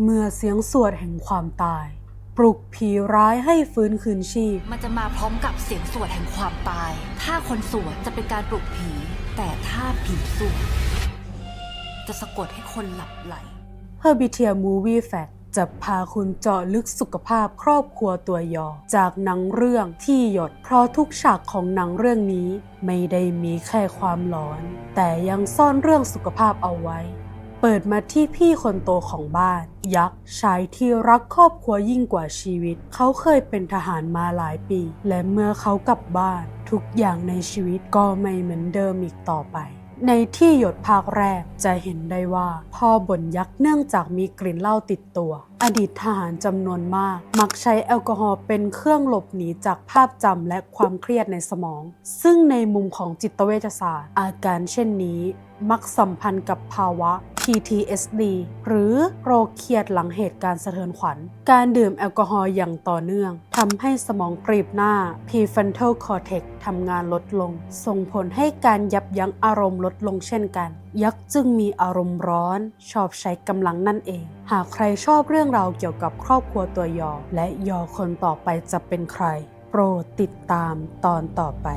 เมื่อเสียงสวดแห่งความตาย ปลุกผีร้ายให้ฟื้นคืนชีพ มันจะมาพร้อมกับเสียงสวดแห่งความตาย ถ้าคนสวดจะเป็นการปลุกผี แต่ถ้าผีสวดจะสะกดให้คนหลับไหล h e r b i t i a Movie Fact จะพาคุณเจาะลึกสุขภาพครอบครัวตัวยอ จากหนังเรื่องที่หยดเพราะทุกฉากของหนังเรื่องนี้ ไม่ได้มีแค่ความหลอน แต่ยังซ่อนเรื่องสุขภาพเอาไว้ เปิดมาที่พี่คนโตของบ้าน ยักษ์ชายที่รักครอบครัวยิ่งกว่าชีวิต เขาเคยเป็นทหารมาหลายปี และเมื่อเขากลับบ้าน ทุกอย่างในชีวิตก็ไม่เหมือนเดิมอีกต่อไป ในที่หยดภาคแรกจะเห็นได้ว่า พ่อบ่นยักษ์เนื่องจากมีกลิ่นเหล้าติดตัว อดีตทหารจำนวนมาก มักใช้แอลกอฮอล์เป็นเครื่องหลบหนีจากภาพจำและความเครียดในสมอง ซึ่งในมุมของจิตเวชศาสตร์ อาการเช่นนี้ มักสัมพันธ์กับภาวะ PTSD หรือโรคเครียดหลังเหตุการณ์สะเทือนขวัญ การดื่มแอลกอฮอล์อย่างต่อเนื่องทำให้สมองกรีบหน้า prefrontal cortex ทำงานลดลง ส่งผลให้การยับยั้งอารมณ์ลดลงเช่นกัน ยักษ์จึงมีอารมณ์ร้อน ชอบใช้กำลังนั่นเอง หากใครชอบเรื่องราวเกี่ยวกับครอบครัวตัวยอ และยอคนต่อไปจะเป็นใคร โปรดติดตามตอนต่อไป